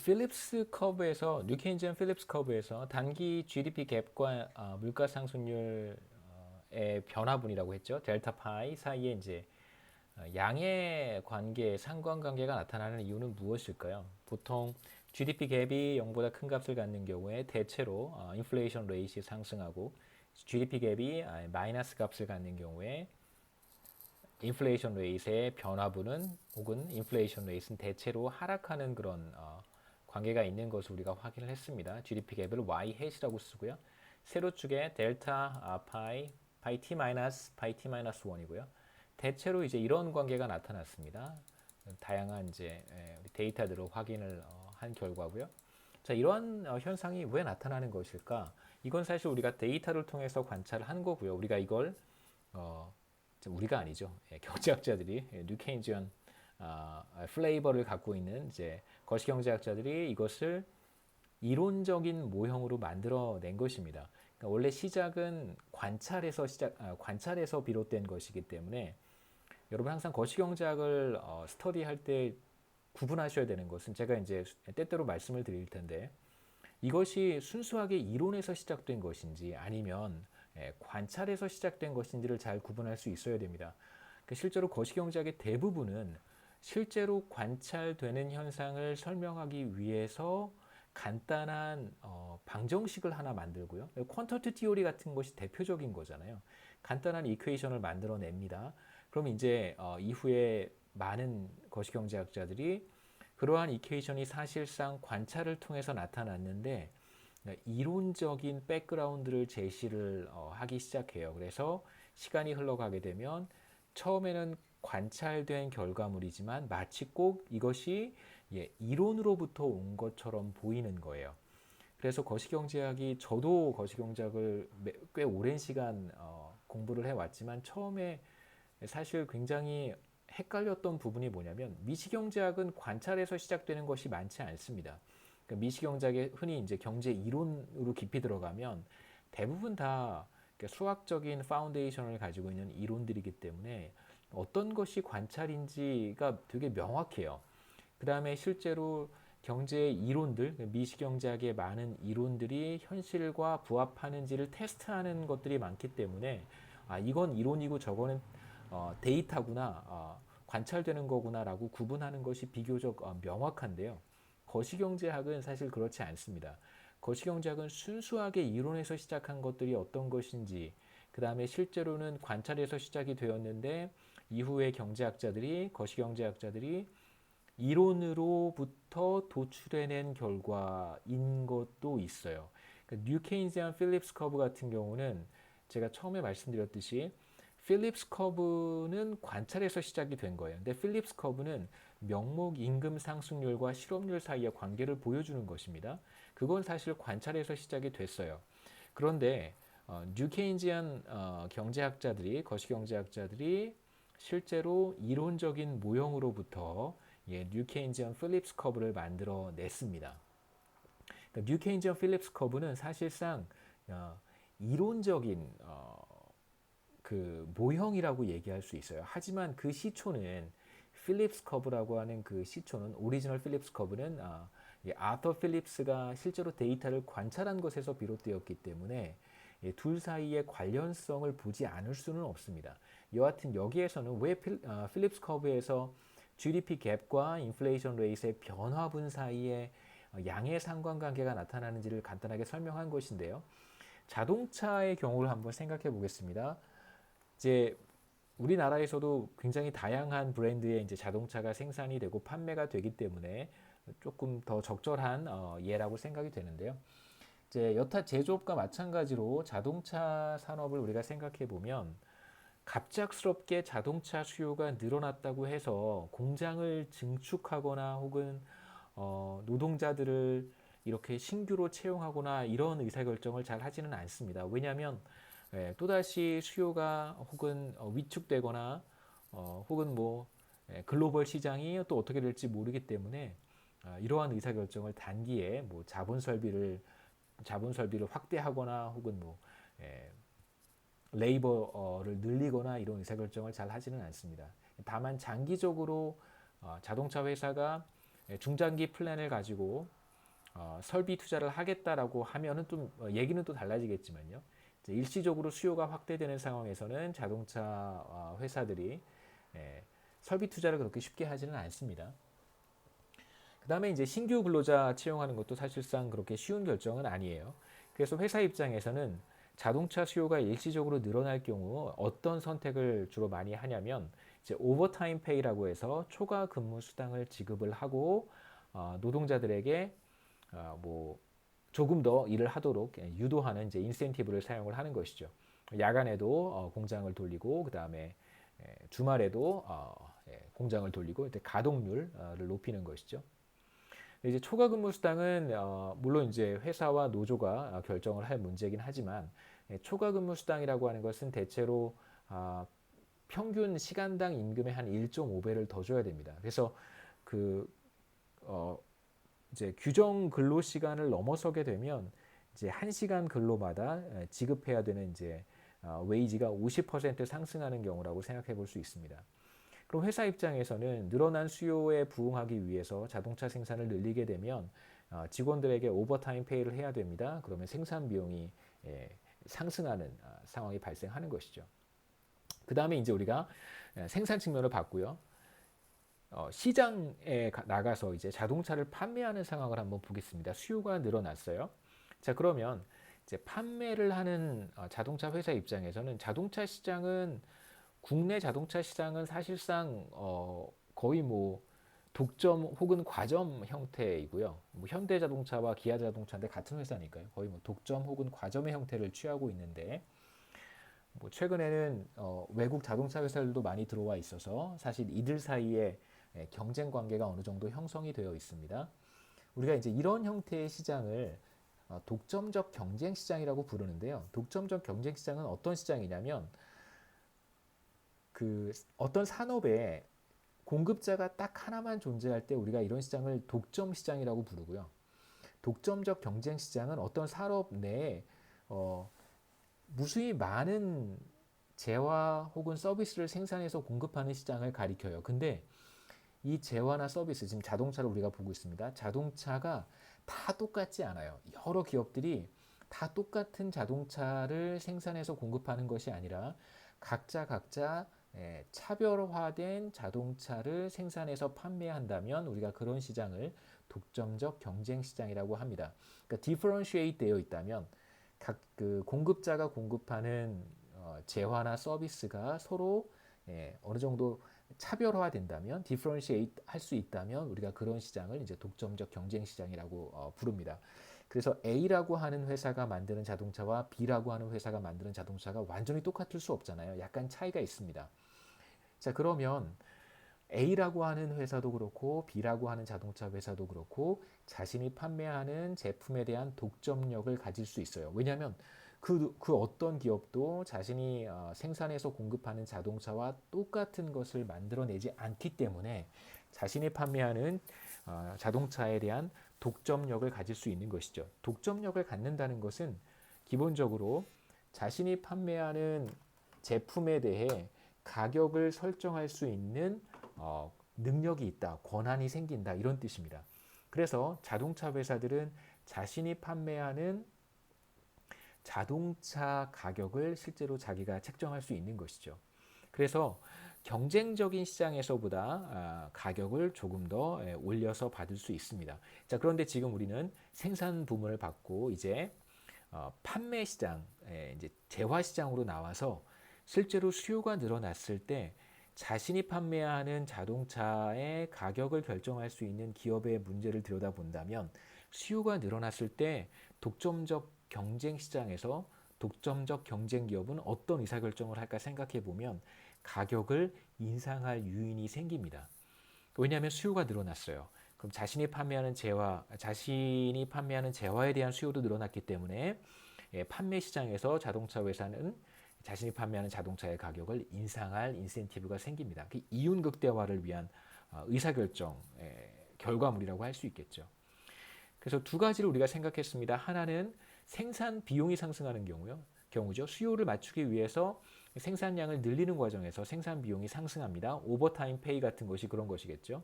필립스 커브에서 뉴케인지언 필립스 커브에서 단기 GDP 갭과 어, 물가 상승률의 변화분이라고 했죠. 델타 파이 사이에 이제 어, 양의 관계, 상관관계가 나타나는 이유는 무엇일까요? 보통 GDP 갭이 0보다 큰 값을 갖는 경우에 대체로 어, 인플레이션 레이트이 상승하고 GDP 갭이 아, 마이너스 값을 갖는 경우에 인플레이션 레이트의 변화분은 혹은 인플레이션 레이트는 대체로 하락하는 그런 어, 관계가 있는 것을 우리가 확인을 했습니다. GDP 갭을 y 해시라고 쓰고요. 세로축에 델타 아, 파이 파이 t 마이너스 파이 t 마이너스 1이고요. 대체로 이제 이런 관계가 나타났습니다. 다양한 이제 예, 데이터들을 확인을 어, 한 결과고요. 자, 이러한 어, 현상이 왜 나타나는 것일까? 이건 사실 우리가 데이터를 통해서 관찰을 한 거고요. 우리가 이걸 어, 우리가 아니죠. 예, 경제학자들이 예, 뉴케인지언 아, 플레이버를 갖고 있는 이제 거시경제학자들이 이것을 이론적인 모형으로 만들어낸 것입니다. 그러니까 원래 시작은 관찰에서 시작, 아, 관찰에서 비롯된 것이기 때문에 여러분 항상 거시경제학을 어, 스터디할 때 구분하셔야 되는 것은 제가 이제 때때로 말씀을 드릴 텐데 이것이 순수하게 이론에서 시작된 것인지 아니면 예, 관찰에서 시작된 것인지를 잘 구분할 수 있어야 됩니다. 그 실제로 거시경제학의 대부분은 실제로 관찰되는 현상을 설명하기 위해서 간단한 어, 방정식을 하나 만들고요. 퀀터티 티오리 같은 것이 대표적인 거잖아요. 간단한 이퀘이션을 만들어냅니다. 그럼 이제 어, 이후에 많은 거시경제학자들이 그러한 이퀘이션이 사실상 관찰을 통해서 나타났는데 이론적인 백그라운드를 제시를 어, 하기 시작해요. 그래서 시간이 흘러가게 되면 처음에는 관찰된 결과물이지만 마치 꼭 이것이 예, 이론으로부터 온 것처럼 보이는 거예요. 그래서 거시경제학이 저도 거시경제학을 꽤 오랜 시간 어, 공부를 해왔지만 처음에 사실 굉장히 헷갈렸던 부분이 뭐냐면 미시경제학은 관찰에서 시작되는 것이 많지 않습니다. 그러니까 미시경제학에 흔히 이제 경제 이론으로 깊이 들어가면 대부분 다 수학적인 파운데이션을 가지고 있는 이론들이기 때문에 어떤 것이 관찰인지가 되게 명확해요. 그 다음에 실제로 경제 이론들, 미시경제학의 많은 이론들이 현실과 부합하는지를 테스트하는 것들이 많기 때문에 아, 이건 이론이고 저거는 어, 데이터구나, 어, 관찰되는 거구나라고 구분하는 것이 비교적 어, 명확한데요. 거시경제학은 사실 그렇지 않습니다. 거시경제학은 순수하게 이론에서 시작한 것들이 어떤 것인지, 그 다음에 실제로는 관찰에서 시작이 되었는데 이후에 경제학자들이 거시경제학자들이 이론으로부터 도출해낸 결과인 것도 있어요. 그러니까 뉴케인지안 필립스 커브 같은 경우는 제가 처음에 말씀드렸듯이 필립스 커브는 관찰에서 시작이 된 거예요. 근데 필립스 커브는 명목 임금 상승률과 실업률 사이의 관계를 보여주는 것입니다. 그건 사실 관찰에서 시작이 됐어요. 그런데 어, 뉴케인지안 어, 경제학자들이 거시경제학자들이 실제로 이론적인 모형으로부터 예, 뉴케인지언 필립스 커브를 만들어 냈습니다. 그러니까 뉴케인지언 필립스 커브는 사실상 어, 이론적인 어, 그 모형이라고 얘기할 수 있어요. 하지만 그 시초는 필립스 커브라고 하는 그 시초는 오리지널 필립스 커브는 아, 아터 필립스가 실제로 데이터를 관찰한 것에서 비롯되었기 때문에 예, 둘 사이의 관련성을 보지 않을 수는 없습니다. 여하튼 여기에서는 왜 필, 어, 필립스 커브에서 GDP 갭과 인플레이션 레이트의 변화분 사이에 어, 양의 상관관계가 나타나는지를 간단하게 설명한 것인데요. 자동차의 경우를 한번 생각해 보겠습니다. 이제 우리나라에서도 굉장히 다양한 브랜드의 이제 자동차가 생산이 되고 판매가 되기 때문에 조금 더 적절한 어, 예라고 생각이 되는데요. 이제 여타 제조업과 마찬가지로 자동차 산업을 우리가 생각해 보면 갑작스럽게 자동차 수요가 늘어났다고 해서 공장을 증축하거나 혹은 어, 노동자들을 이렇게 신규로 채용하거나 이런 의사결정을 잘 하지는 않습니다. 왜냐하면 예, 또다시 수요가 혹은 어, 위축되거나 어, 혹은 뭐 예, 글로벌 시장이 또 어떻게 될지 모르기 때문에 어, 이러한 의사결정을 단기에 뭐 자본 설비를 자본 설비를 확대하거나 혹은 뭐 예, 레이버를 늘리거나 이런 의사결정을 잘 하지는 않습니다. 다만 장기적으로 어, 자동차 회사가 예, 중장기 플랜을 가지고 어, 설비 투자를 하겠다라고 하면은 좀 어, 얘기는 또 달라지겠지만요. 일시적으로 수요가 확대되는 상황에서는 자동차 어, 회사들이 예, 설비 투자를 그렇게 쉽게 하지는 않습니다. 그 다음에 이제 신규 근로자 채용하는 것도 사실상 그렇게 쉬운 결정은 아니에요. 그래서 회사 입장에서는 자동차 수요가 일시적으로 늘어날 경우 어떤 선택을 주로 많이 하냐면 이제 오버타임 페이라고 해서 초과 근무 수당을 지급을 하고 어, 노동자들에게 어, 뭐 조금 더 일을 하도록 유도하는 이제 인센티브를 사용을 하는 것이죠. 야간에도 어, 공장을 돌리고 그 다음에 주말에도 어, 예, 공장을 돌리고 가동률을 높이는 것이죠. 이제 초과 근무 수당은 어, 물론 이제 회사와 노조가 결정을 할 문제긴 하지만 예, 초과 근무 수당이라고 하는 것은 대체로 아, 평균 시간당 임금의 한 1.5배를 더 줘야 됩니다. 그래서 그 어, 이제 규정 근로 시간을 넘어서게 되면 이제 한 시간 근로마다 지급해야 되는 이제 어, 웨이지가 50% 상승하는 경우라고 생각해 볼 수 있습니다. 그럼 회사 입장에서는 늘어난 수요에 부응하기 위해서 자동차 생산을 늘리게 되면 어, 직원들에게 오버타임 페이를 해야 됩니다. 그러면 생산 비용이 예, 상승하는 어, 상황이 발생하는 것이죠. 그 다음에 이제 우리가 예, 생산 측면을 봤고요. 어, 시장에 가, 나가서 이제 자동차를 판매하는 상황을 한번 보겠습니다. 수요가 늘어났어요. 자 그러면 이제 판매를 하는 어, 자동차 회사 입장에서는 자동차 시장은 국내 자동차 시장은 사실상 어, 거의 뭐 독점 혹은 과점 형태이고요. 뭐 현대 자동차와 기아 자동차인데 같은 회사니까요. 거의 뭐 독점 혹은 과점의 형태를 취하고 있는데 뭐 최근에는 어, 외국 자동차 회사들도 많이 들어와 있어서 사실 이들 사이에 예, 경쟁 관계가 어느 정도 형성이 되어 있습니다. 우리가 이제 이런 형태의 시장을 어, 독점적 경쟁 시장이라고 부르는데요. 독점적 경쟁 시장은 어떤 시장이냐면 그 어떤 산업에 공급자가 딱 하나만 존재할 때 우리가 이런 시장을 독점 시장이라고 부르고요. 독점적 경쟁 시장은 어떤 산업 내에 어, 무수히 많은 재화 혹은 서비스를 생산해서 공급하는 시장을 가리켜요. 근데 이 재화나 서비스, 지금 자동차를 우리가 보고 있습니다. 자동차가 다 똑같지 않아요. 여러 기업들이 다 똑같은 자동차를 생산해서 공급하는 것이 아니라 각자 각자 예, 차별화된 자동차를 생산해서 판매한다면 우리가 그런 시장을 독점적 경쟁 시장이라고 합니다. 그러니까 디퍼런시에이트 되어 있다면 각 그 공급자가 공급하는 어, 재화나 서비스가 서로 예, 어느 정도 차별화된다면 디퍼런시에이트 할 수 있다면 우리가 그런 시장을 이제 독점적 경쟁 시장이라고 어, 부릅니다. 그래서 A라고 하는 회사가 만드는 자동차와 B라고 하는 회사가 만드는 자동차가 완전히 똑같을 수 없잖아요. 약간 차이가 있습니다. 자, 그러면 A라고 하는 회사도 그렇고 B라고 하는 자동차 회사도 그렇고 자신이 판매하는 제품에 대한 독점력을 가질 수 있어요. 왜냐하면 그, 그 어떤 기업도 자신이 어, 생산해서 공급하는 자동차와 똑같은 것을 만들어내지 않기 때문에 자신이 판매하는 어, 자동차에 대한 독점력을 가질 수 있는 것이죠. 독점력을 갖는다는 것은 기본적으로 자신이 판매하는 제품에 대해 가격을 설정할 수 있는 어, 능력이 있다, 권한이 생긴다 이런 뜻입니다. 그래서 자동차 회사들은 자신이 판매하는 자동차 가격을 실제로 자기가 책정할 수 있는 것이죠. 그래서 경쟁적인 시장에서보다 아, 가격을 조금 더 예, 올려서 받을 수 있습니다. 자, 그런데 지금 우리는 생산 부문을 받고 이제 어, 판매 시장, 예, 이제 재화 시장으로 나와서 실제로 수요가 늘어났을 때 자신이 판매하는 자동차의 가격을 결정할 수 있는 기업의 문제를 들여다본다면 수요가 늘어났을 때 독점적 경쟁 시장에서 독점적 경쟁 기업은 어떤 의사결정을 할까 생각해 보면 가격을 인상할 유인이 생깁니다. 왜냐하면 수요가 늘어났어요. 그럼 자신이 판매하는 재화, 자신이 판매하는 재화에 대한 수요도 늘어났기 때문에 예, 판매 시장에서 자동차 회사는 자신이 판매하는 자동차의 가격을 인상할 인센티브가 생깁니다. 그 이윤 극대화를 위한 어, 의사결정 결과물이라고 할 수 있겠죠. 그래서 두 가지를 우리가 생각했습니다. 하나는 생산 비용이 상승하는 경우요. 경우죠. 수요를 맞추기 위해서 생산량을 늘리는 과정에서 생산 비용이 상승합니다. 오버타임 페이 같은 것이 그런 것이겠죠.